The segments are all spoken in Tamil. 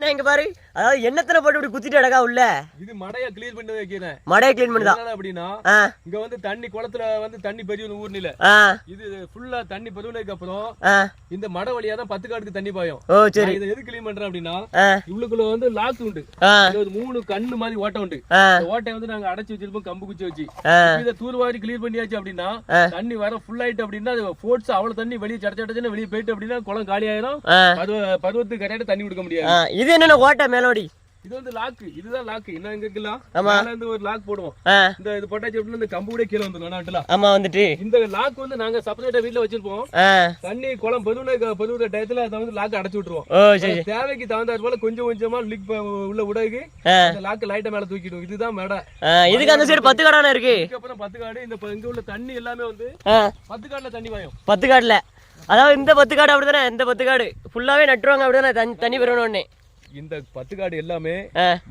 என்ன இங்க பாரு? அதாவது எண்ணத்துல போட்டு இப்படி குத்திட்டு அடக்கா உள்ள? இது மடைய கிளீன் பண்ணி வைக்கிறேன் மடையை க்ளீன் பண்ணுதா எதனால அப்படின்னா இங்க வந்து தண்ணி குளத்துல வந்து தண்ணி பெரிய ஊர்னில இது ஃபுல்லா தண்ணி பெருவினதுக்கு அப்புறம் இந்த மடை வழியா தான் பத்து காட்டுக்கு தண்ணி பாயும். ஓ சரி. இதை எது கிளீன் பண்றேன் அப்படின்னா ஆ. இவ்வளவுக்குள்ள வந்து லாக் உண்டு. இது மூணு கண்ணு மாதிரி ஓட்டை உண்டு. ஓட்டையை வந்து நாங்க அடைச்சு வச்சிருப்போம் கம்பு குச்சி வச்சு. இதை தூர்வாரி கிளீன் பண்ணியாச்சு அப்படின்னா. தண்ணி வர ஃபுல் ஆயிட்டு அப்படின்னா ஃபோர்ட்ஸ் அவ்வளவு தண்ணி வெளியே சடச்ச சடச்சுன்னு வெளியே போயிட்டு அப்படின்னா குளம் காலி ஆயிரும் பருவத்துக்கு கரெக்டா தண்ணி கொடுக்க முடியாது. இது என்னென்ன ஓட்டை மேலோடி இது வந்து லாக் இதுதான் லாக் என்ன இங்க இருக்கலாம் ஆமா. இருந்து ஒரு லாக் போடுவோம். இந்த இது போட்டாச்சு இந்த கம்பு கூட கீழே வந்துடும் நாட்டுல ஆமா வந்துட்டு. இந்த லாக் வந்து நாங்க செப்பரேட்டா வீட்ல வச்சிருப்போம். தண்ணி குளம் பெருவின பெருவின டயத்துல அதை வந்து லாக் அடைச்சு விட்டுருவோம். தேவைக்கு தகுந்தாற் போல கொஞ்சம் கொஞ்சமா லீக் உள்ள உடகு லாக் லைட்டை மேல தூக்கிடும் இதுதான் மேடை. இதுக்கு அந்த சைடு பத்து கடான இருக்கு. இதுக்கப்புறம் பத்து காடு இந்த இங்க உள்ள தண்ணி எல்லாமே வந்து பத்து காடுல தண்ணி பாயும். பத்து காடுல. அதாவது இந்த பத்து காடு அப்படிதானே? இந்த பத்து காடு. ஃபுல்லாவே நட்டுருவாங்க அப்படிதானே? தண்ணி தண்ணி பெறணும் உடனே இந்த பத்து காடு எல்லாமே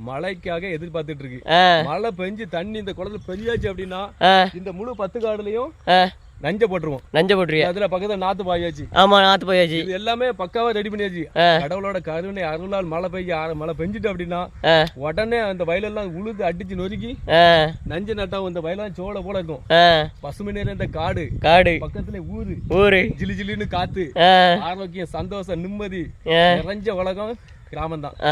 மழைக்காக எதிர்பார்த்துட்டு இருக்கு மழை பெஞ்சு தண்ணி இந்த குளத்துல பெரியாச்சு அப்படின்னா இந்த முழு பத்து காடுலயும் நஞ்ச போட்டுருவோம். நஞ்ச போட்டுருவியா? அதுல பக்கத்துல நாத்து பாயாச்சு. ஆமா நாத்து போயாச்சு. இது எல்லாமே பக்காவா ரெடி பண்ணியாச்சு. கடவுளோட கருணை அருளால் மழை பெய்ய மழை பெஞ்சிட்டு அப்படின்னா உடனே அந்த வயலெல்லாம் உழுது அடிச்சு நொறுக்கி நஞ்சு நட்டா இந்த வயலாம் சோள போல இருக்கும். பசுமை நிறைந்த காடு. காடு. பக்கத்துல ஊரு. ஊரு. ஜிலு ஜிலுன்னு காத்து. ஆரோக்கியம் சந்தோஷம் நிம்மதி நிறைஞ்ச உலகம். கிராமம் தான்